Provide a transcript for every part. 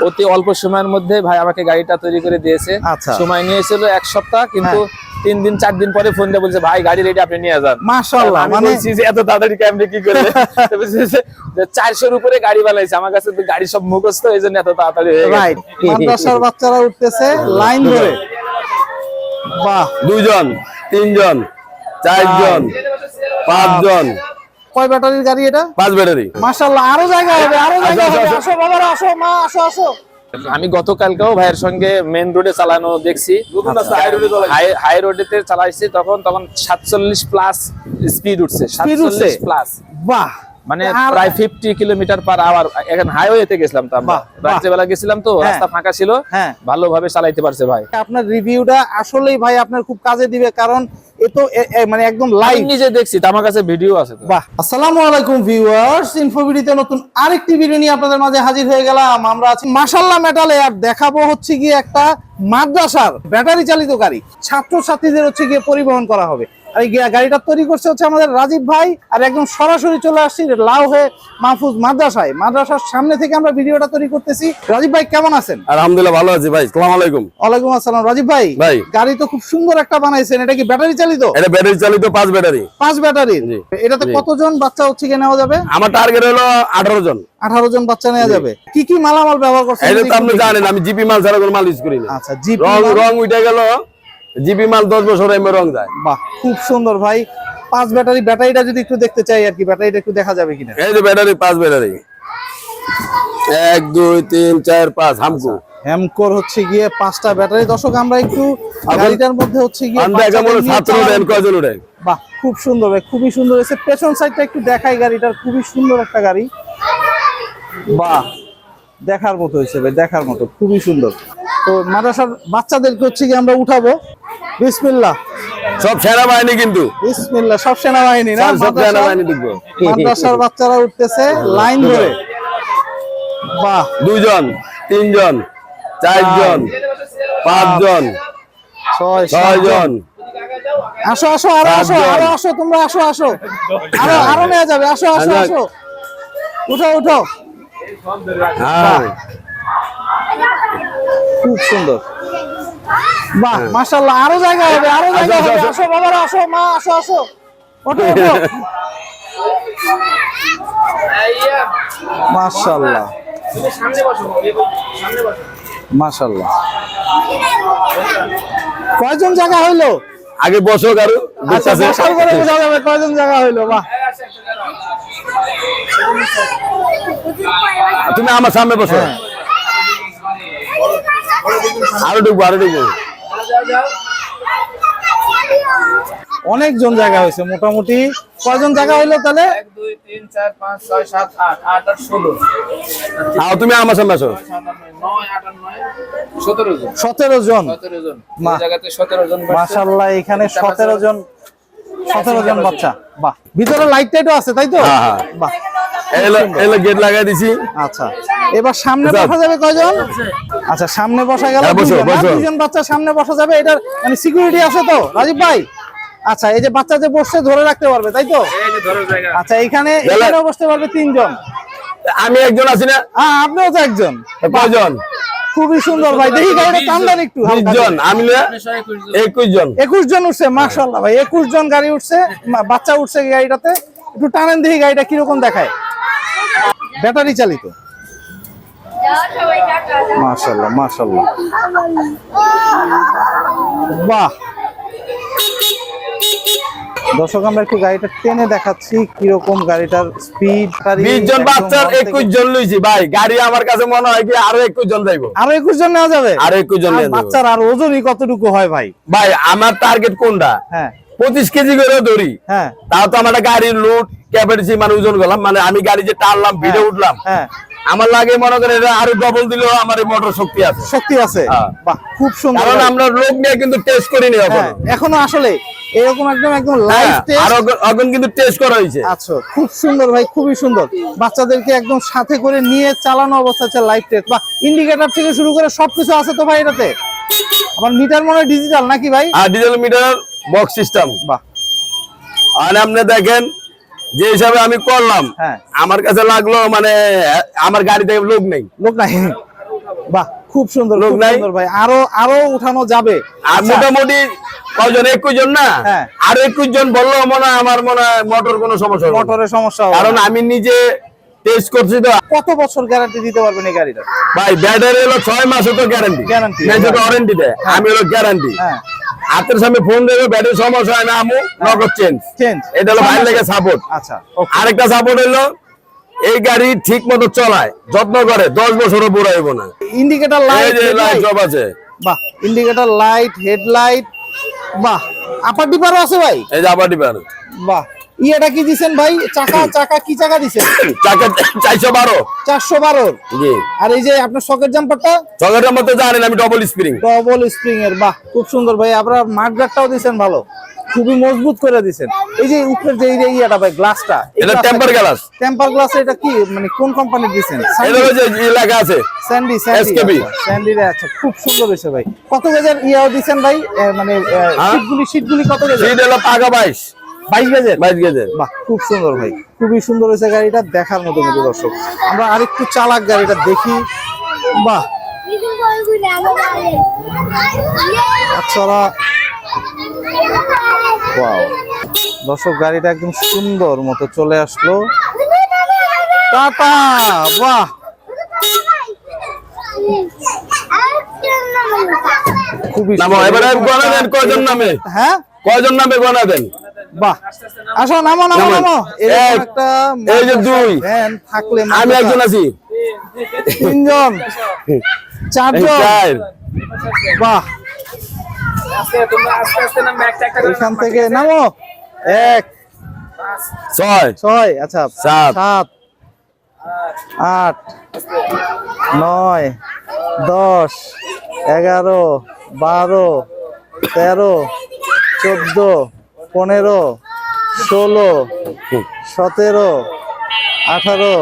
অতি অল্প সময়ের মধ্যে ভাই আমাকে গাড়িটা তৈরি করে দিয়েছে। আচ্ছা। সময় নিয়েছিল এক সপ্তাহ কিন্তু তিন দিন চার দিন পরে ফোন দিয়ে বলছে ভাই গাড়ি রেডি আপনি নিয়ে যান। মাশাআল্লাহ মানে এত তাড়াতাড়ি কেমনে কি যে চারশোর উপরে গাড়ি বানাইছে আমার কাছে তো গাড়ি সব মুখস্থ এই জন্য এত তাড়াতাড়ি হয়ে গেছে। মাদ্রাসার বাচ্চারা উঠতেছে লাইন ধরে। বাহ। দুজন তিনজন চারজন পাঁচজন। কয় ব্যাটারির গাড়ি এটা? পাঁচ ব্যাটারি। মাশাআল্লাহ আরও জায়গা হবে আরও জায়গা আসো, হবে। আসো। বাবারা আসো মা আসো আসো। আমি গতকালকেও ভাইয়ের সঙ্গে মেন রোডে চালানো দেখছি। হাই- রোডে রোডেতে চালাইছি তখন তখন সাতচল্লিশ প্লাস স্পিড উঠছে? সাতচল্লিশ প্লাস বাহ। মানে প্রায় ফিফটি কিলোমিটার পার আওয়ার এখন হাইওয়েতে গেছিলাম তো আমরা। রাত্রেবেলা গেছিলাম তো হ্যাঁ। রাস্তা ফাঁকা ছিল হ্যাঁ। ভালোভাবে চালাইতে পারছে ভাই। আপনার রিভিউটা আসলেই ভাই আপনার খুব কাজে দিবে কারণ এ- মানে একদম লাইভ নিজে দেখছি তো আমার কাছে ভিডিও আছে তো। বাহ। আসসালামু আলাইকুম ভিউয়ার্স ইনফোভিডিতে নতুন আরেকটি ভিডিও নিয়ে আপনাদের মাঝে হাজির হয়ে গেলাম। আমরা আছি মাশাল্লাহ মেটালে আর দেখাবো হচ্ছে গিয়ে একটা মাদ্রাসার ব্যাটারি চালিত গাড়ি। ছাত্র ছাত্রীদের হচ্ছে গিয়ে পরিবহন করা হবে। আর এই গাড়িটা তৈরি করছে হচ্ছে আমাদের রাজীব ভাই আর একদম সরাসরি চলে আসছি মাহফুজ মাদ্রাসায়। মাদ্রাসার সামনে থেকে আমরা ভিডিওটা তৈরি করতেছি। রাজীব ভাই কেমন আছেন? আলহামদুলিল্লাহ ভালো আছি ভাই। সালাম আলাইকুম। ওয়ালাইকুম আসসালাম। রাজীব ভাই ভাই। গাড়ি তো খুব সুন্দর একটা বানাইছেন। এটা কি ব্যাটারি চালিত? এটা ব্যাটারি চালিত পাঁচ ব্যাটারি। পাঁচ ব্যাটারির জি। এটাতে। কতজন বাচ্চা হচ্ছে গিয়ে নেওয়া যাবে? আমার টার্গেট হলো আঠারো জন। আঠারো জন বাচ্চা নেওয়া যাবে। কি কি মালামাল ব্যবহার করছেন? এটা তো আপনি জানেন আমি জিপি মাল ছাড়া কোনো মাল ইউজ করি না। আচ্ছা জিপি রং রং উঠে গেল। জিপি মাল দশ বছর এমএ রং যায়। বাহ খুব সুন্দর ভাই। পাঁচ ব্যাটারি ব্যাটারিটা যদি একটু দেখতে চাই আর কি ব্যাটারিটা একটু দেখা যাবে কিনা? এই যে ব্যাটারি পাঁচ ব্যাটারি। এক দুই তিন চার পাঁচ হামকু। হ্যামকোর হচ্ছে গিয়ে পাঁচটা ব্যাটারি। দর্শক আমরা একটু গাড়িটার মধ্যে হচ্ছে গিয়ে আমরা কেমন বাচ্চাদের ছাত্র দেন কয়জন উঠে বাহ খুব সুন্দর ভাই খুবই সুন্দর হয়েছে। পেছন সাইডটা একটু দেখাই গাড়িটার খুবই সুন্দর একটা গাড়ি। বাহ দেখার মতো হয়েছে ভাই দেখার মতো খুবই সুন্দর। তো মাদ্রাসার বাচ্চাদেরকে হচ্ছে কি আমরা উঠাবো। বিসমিল্লাহ। সব সেনাবাহিনী কিন্তু। বিসমিল্লাহ সব সেনাবাহিনী না? সব সেনাবাহিনী দেখব। মাদ্রাসার বাচ্চারা উঠতেছে লাইন ধরে। বাহ। দুজন তিনজন চারজন পাঁচজন ছয় ছয়জন। আসো আসো আরও আসো আরও আসো তোমরা আসো আসো। আরও আরও নেওয়া যাবে আসো আসো আচ্ছা। আসো। উঠো উঠো। হ্যাঁ। খুব সুন্দর। বাহ মাশাআল্লাহ আরও জায়গা হবে আরও জায়গা হবে। আসো। বাবারা আসো মা আসো আসো। ওঠো ওঠো। মাশাআল্লাহ। মাশাআল্লাহ। কয়জন জায়গা হইল? আগে বসো কারও আচ্ছা বসার করে বোঝা যাবে কয়জন জায়গা হইল বাহ তুমি আমার সামনে বসো। হ্যাঁ। আরও ঢুকবো আরও ঢুকবো। অনেকজন জায়গা হয়েছে মোটামুটি। কয়জন জায়গা হইল তাহলে? তুমি আমার সামনে আসো। সতেরো জন। এখানে সতেরো জন সতেরো জন বাচ্চা। বাহ ভিতরে লাইট টাইটও আছে তাই তো? হ্যাঁ, হ্যাঁ। বাহ। এলো এলো গেট লাগাই দিছি। আচ্ছা এবার সামনে বসা যাবে কয়জন? আচ্ছা সামনে বসা গেল হ্যাঁ, বসো, দুইজন, না? বসো। দুইজন বাচ্চা সামনে বসা যাবে এটার মানে সিকিউরিটি আছে তো রাজীব ভাই? আচ্ছা এই যে বাচ্চা যে বসছে ধরে রাখতে পারবে তাই তো? এই যে ধরো জায়গা। আচ্ছা এখানে এখানেও বসতে পারবে তিনজন। আমি একজন আছি না। হ্যাঁ আপনিও তো একজন। কয়জন? খুবই সুন্দর ভাই দেখি গাড়িটা টান একটু জন আমি না একুশ জন। একুশ জন। উঠছে মার্শাল্লাহ ভাই একুশ জন গাড়ি উঠছে বাচ্চা উঠছে গাড়িটাতে। একটু টানেন দেখি গাড়িটা কীরকম দেখায়। ব্যাটারি চালিত। মার্শাল্লাহ মার্শাল্লাহ বাহ। দর্শক আমরা একটু গাড়িটা টেনে দেখাচ্ছি কীরকম গাড়িটার স্পিড বিশ জন বাচ্চার একুশ জন লইছি ভাই। গাড়ি আমার কাছে মনে হয় কি আরও একুশ জন যাইবো। আরও একুশ জন নেওয়া যাবে? আরও একুশ জন বাচ্চার আর ওজনই কতটুকু হয় ভাই? ভাই আমার টার্গেট কোনটা? হ্যাঁ। পঁচিশ কেজি করে ধরি হ্যাঁ। তাও তো আমার গাড়ির লোড ক্যাপাসিটি মানে ওজন করলাম মানে আমি গাড়ি যে টানলাম ভিড়ে উঠলাম হ্যাঁ। আমার লাগে মনে করেন এটা আরও ডবল দিলেও আমার এই মোটর শক্তি আছে। শক্তি আছে। হ্যাঁ। বাহ খুব সুন্দর। কারণ আমরা লোক নিয়ে কিন্তু টেস্ট করিনি হ্যাঁ, এখনও। এখনও আসলে এরকম একদম একদম লাইভ হ্যাঁ, আর এখন- কিন্তু টেস্ট করা হয়েছে। আচ্ছা খুব সুন্দর ভাই খুবই সুন্দর। বাচ্চাদেরকে একদম সাথে করে নিয়ে চালানো অবস্থা আছে লাইভ টেস্ট বা ইন্ডিকেটর থেকে শুরু করে সবকিছু আছে তো ভাই এটাতে? আমার মিটার মনে ডিজিটাল নাকি ভাই? আর ডিজেল মিটার বক্স সিস্টেম। বাহ। আর আপনি দেখেন যে হিসাবে আমি করলাম হ্যাঁ। আমার কাছে লাগল মানে আমার গাড়িতে লোক নেই। লোক নাই। বাহ খুব সুন্দর লোক নাই? ভাই। আরও আরও উঠানো যাবে। আর মোটামুটি কজন একুশ জন না? হ্যাঁ। আর একুশ জন বলল মনে হয় আমার মনে হয় মোটর কোনো সমস্যা মোটরের সমস্যা কারণ আমি নিজে টেস্ট করছি তো। কত বছর গ্যারান্টি দিতে পারবেন এই গাড়িটা? ভাই ব্যাটারি হলো ছয় মাস তো গ্যারান্টি হ্যাঁ। ওয়ারেন্টি দেয় আমি হলো গ্যারান্টি হ্যাঁ। হাতের সামনে ফোন দেবে ব্যাটারি সমস্যা হয় না আমু নগদ চেঞ্জ চেঞ্জ এটা হলো বাইরে লেগে সাপোর্ট আচ্ছা আরেকটা সাপোর্ট হলো এই গাড়ি ঠিক মতো চলায় যত্ন করে দশ বছরও বুড়া হইব না। ইন্ডিকেটার লাইট লাইট সব আছে। বাহ ইন্ডিকেটার লাইট হেডলাইট বাহ। আপার ডিপারও আছে ভাই? এই যে আপার ডিপার বাহ। ইয়েটা কি দিছেন ভাই? চাকা চাকা কি চাকা দিছেন? চাকা চারশো বারো। চারশো বারোর জি। আর এই যে আপনার সকেট জাম্পারটা? চকেটের মধ্যে জানেন আমি ডবল স্প্রিং ডবল স্প্রিং এর বাহ খুব সুন্দর ভাই। আপনার মাঠগাটটাও দিছেন ভালো। খুবই মজবুত করে দিছেন। এই যে উপরের যে ইয়েটা ভাই গ্লাসটা এটা টেম্পার গ্লাস টেম্পার গ্লাস এটা কি? মানে কোন কোম্পানির দিছেন? এটা যে এলাকা আছে। স্যান্ডি স্যান্ডি স্যান্ডি রে আচ্ছা খুব সুন্দর হয়েছে ভাই। কত গেজের ইয়াও দিছেন ভাই? মানে হ্যাঁ? সিটগুলি সিটগুলি কত গেজের? সিট হলো পাকা বাইশ। বাইশ গেজের? বাইশ গেজের। বাহ খুব সুন্দর ভাই। খুবই সুন্দর হয়েছে গাড়িটা দেখার মতো মতো দর্শক। আমরা আরেকটু চালাক গাড়িটা দেখি। বাহ। আচ্ছা দর্শক গাড়িটা একদম সুন্দর মতো চলে আসলো। টাটা! বাহ। খুবই নামো সুন্দর। এবারে গনা কয়জন নামে? হ্যাঁ? কয়জন নামে গনা দেন বাহ। আসো নামো নামো নামো। একটা এই যে দুই। ভ্যান থাকলে আমি একজন আছি। তিনজন। চারজন। চার। বাহ। এখান থেকে নামো। এক। ছয়। ছয় আচ্ছা সাত। সাত। আট। নয়। দশ। এগারো। বারো। তেরো। চোদ্দ। পনেরো ষোলো সতেরো আঠারো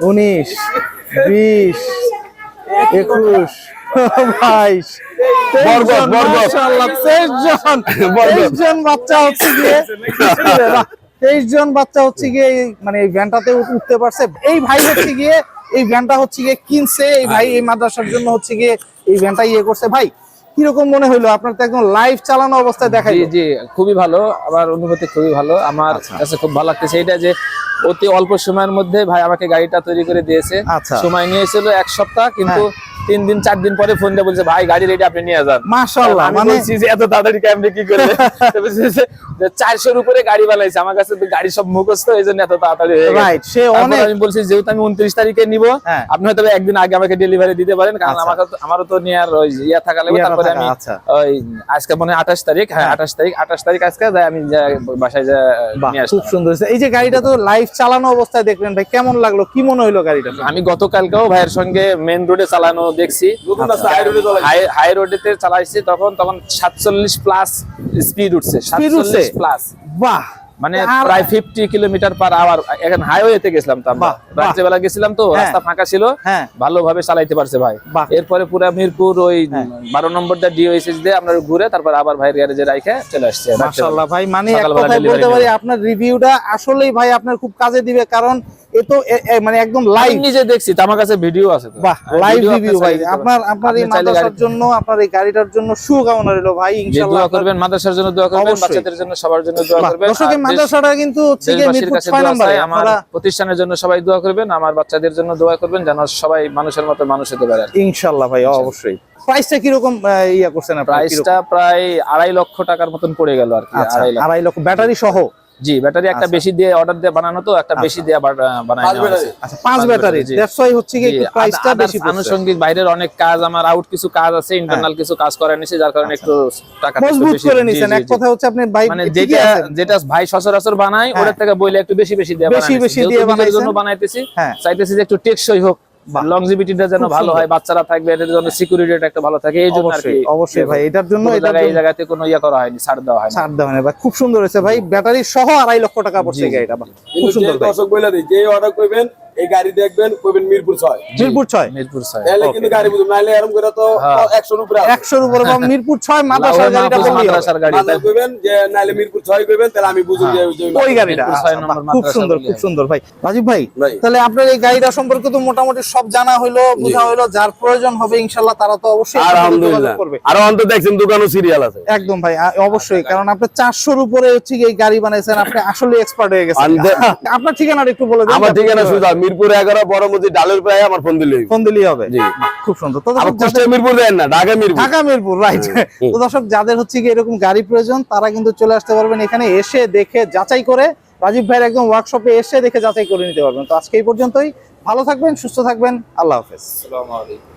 উনিশ বিশ একুশ বাইশ তেইশ জন, বাচ্চা হচ্ছে গিয়ে তেইশ জন বাচ্চা হচ্ছে গিয়ে এই- মানে এই ভ্যানটাতে উঠতে পারছে। এই ভাই হচ্ছে গিয়ে এই ভ্যানটা হচ্ছে গিয়ে কিনছে এই ভাই এই মাদ্রাসার জন্য হচ্ছে গিয়ে এই ভ্যানটা ইয়ে করছে। ভাই কীরকম মনে হলো আপনার তো একদম লাইভ চালানো অবস্থায় দেখা জি জি খুবই ভালো। আমার অনুভূতি খুবই ভালো। আমার আচ্ছা। কাছে খুব ভালো লাগতেছে এটা যে অতি অল্প সময়ের মধ্যে ভাই আমাকে গাড়িটা তৈরি করে দিয়েছে। আচ্ছা। সময় নিয়েছিল এক সপ্তাহ কিন্তু তিন দিন চার দিন পরে ফোন দিয়ে বলছে ভাই গাড়ি রেডি আপনি নিয়ে যান। মাশাআল্লাহ মানে এত তাড়াতাড়ি কেমনি কি করে? তো যে- যে চারশোর উপরে গাড়ি বানাইছে। আমার কাছে তো গাড়ি সব মুখস্থ এই জন্য এত তাড়াতাড়ি হয়ে। রাইট সে অনেক আমি বলছি যেহেতু আমি উনত্রিশ তারিখে নিব হ্যাঁ। আপনি হয়তো একদিন আগে আমাকে ডেলিভারি দিতে পারেন কারণ আচ্ছা। আমাকে আমারও তো নেওয়ার ওই ইয়া থাকা লাগবে। তারপরে আমি আচ্ছা। ওই আজকে মনে হয় আঠাশ তারিখ হ্যাঁ আঠাশ তারিখ আঠাশ তারিখ আজকে যাই আমি বাসায় যা খুব সুন্দর এই যে গাড়িটা তো লাইভ চালানো অবস্থায় দেখলেন ভাই কেমন লাগল? কি মনে হইল গাড়িটা আমি গতকালকেও ভাইয়ের সঙ্গে মেন রোডে চালানো দেখছি। হাই রোডেতে চালাইছি তখন তখন সাতচল্লিশ প্লাস স্পিড উঠছে সাতচল্লিশ প্লাস বাহ! মানে প্রায় ফিফটি কিলোমিটার পার আওয়ার এখন হাইওয়েতে গেছিলাম তো আমরা। বাহ। রাত্রেবেলা গেছিলাম তো হ্যাঁ। রাস্তা ফাঁকা ছিল। হ্যাঁ। ভালোভাবে চালাইতে পারছে ভাই। এরপরে পুরা মিরপুর ওই বারো নম্বরটা ডিওএসএস দিয়ে আমরা ঘুরে তারপর আবার ভাইয়ের গ্যারেজে রাইখে চলে আসছে মাশাআল্লাহ ভাই মানে এক সকালবেলা কথায় বলতে পারি আপনার রিভিউটা আসলেই ভাই আপনার খুব কাজে দিবে কারণ এ তো মানে একদম লাইভ নিজে দেখছি তো আমার কাছে ভিডিও আছে বাহ লাইভ রিভিউ ভাই। আপনার আপনার এই মাদ্রাসার জন্য আপনার এই গাড়িটার জন্য শুভকামনা রইল ভাই ইনশাআল্লাহ দোয়া করবেন মাদ্রাসার জন্য দোয়া করবেন বাচ্চাদের জন্য সবার জন্য দোয়া করবেন। দর্শক মাদ্রাসাটা কিন্তু হচ্ছে গিয়ে মিরপুর কাছে ছয় দোয়া নম্বরে। চাই। আপনারা প্রতিষ্ঠানের জন্য সবাই দোয়া করবেন আমার বাচ্চাদের জন্য দোয়া করবেন যেন সবাই মানুষের মতো মানুষ হতে পারে ইনশাআল্লাহ ভাই অবশ্যই। প্রাইসটা কীরকম আহ, ইয়া করছেন আপনারা প্রাইসটা প্রায় আড়াই লক্ষ টাকার মতন পড়ে গেল আর কি আচ্ছা, আড়াই লক্ষ। ব্যাটারি সহ? জি ব্যাটারি একটা আচ্ছা। বেশি দিয়ে অর্ডার দিয়ে বানানো তো একটা বেশি দিয়ে। আচ্ছা পাঁচ পাঁচ ব্যাটারি দ্যাটস হচ্ছে গিয়ে প্রাইসটা বেশি আনুষঙ্গিক বাইরের অনেক কাজ আমার আউট কিছু কাজ আছে ইন্টারনাল কিছু কাজ করে নিছি যার কারণে একটু টাকা হ্যাঁ। আচ্ছা। মজবুত করে নিছেন এক কথা হচ্ছে আপনি বাইক মানে যেটা যেটা ভাই সচরাচর বানাই হ্যাঁ। ওটার থেকে বইলে একটু বেশি বেশি দিয়ে বানাই বেশি দিয়ে বানাইছেন। জন্য বানাইতেছি হ্যাঁ। চাইতেছি যে একটু টেকসই হোক লংজিভিটিটা যেন ভালো হয় বাচ্চারা থাকবে এদের জন্য সিকিউরিটিটা একটা ভালো থাকে এই জন্য আর কি। অবশ্যই অবশ্যই ভাই এটার জন্য এই জায়গাতে কোনো ইয়ে করা হয়নি ছাড় দেওয়া হয়নি। ছাড় দেওয়া হয়নি ভাই খুব সুন্দর হয়েছে ভাই ব্যাটারি সহ আড়াই লক্ষ টাকা পড়ছে গাড়িটা খুব সুন্দর ভাই। দর্শক বলে দিই যে অর্ডার করবেন এই গাড়ি দেখবেন কইবেন মিরপুর ছয়। মিরপুর ছয়। মিরপুর ছয় তাহলে কিন্তু গাড়ি বুঝুন নাহলে এরকম করে তো হ্যাঁ। একশোর উপরে উপরে বা মিরপুর ছয় মাদ্রাসার গাড়িটা মাদ্রাসার মাদ্রাসার গাড়ি মাথায় কইবেন যে নাহলে মিরপুর ছয় কইবেন তাহলে আমি বুঝুন যে ওই গাড়িটা। আচ্ছা, খুব সুন্দর খুব সুন্দর ভাই। রাজীব ভাই। তাহলে আপনার এই গাড়িটা সম্পর্কে তো মোটামুটি সব জানা হলো বোঝা হলো যার প্রয়োজন হবে ইনশাল্লাহ তারা তো অবশ্যই আলহামদুলিল্লাহ। আরও অন্ত দেখছেন দোকানও সিরিয়াল আছে। একদম ভাই অবশ্যই কারণ আপনি চারশোর উপরে হচ্ছে এই গাড়ি বানাইছেন আপনি আসলে এক্সপার্ট হয়ে গেছেন। আপনার ঠিকানাটা একটু বলে দিন আমার ঠিকানা হয়। সুজা মিরপুর এগারো বড় মসজিদ ডালের প্রায় আমার ফোন দিলেই ফোন দিলেই হবে। জি। খুব সুন্দর। তো মিরপুর দেন না ঢাকা মিরপুর। ঢাকা মিরপুর রাইট তো দর্শক যাদের হচ্ছে কি এরকম গাড়ি প্রয়োজন তারা কিন্তু চলে আসতে পারবেন এখানে এসে দেখে যাচাই করে রাজীব ভাইয়ের একদম ওয়ার্কশপে এসে দেখে যাচাই করে নিতে পারবেন। তো আজকে এই পর্যন্তই। ভালো থাকবেন সুস্থ থাকবেন। আল্লাহ হাফেজ। আসসালামু আলাইকুম।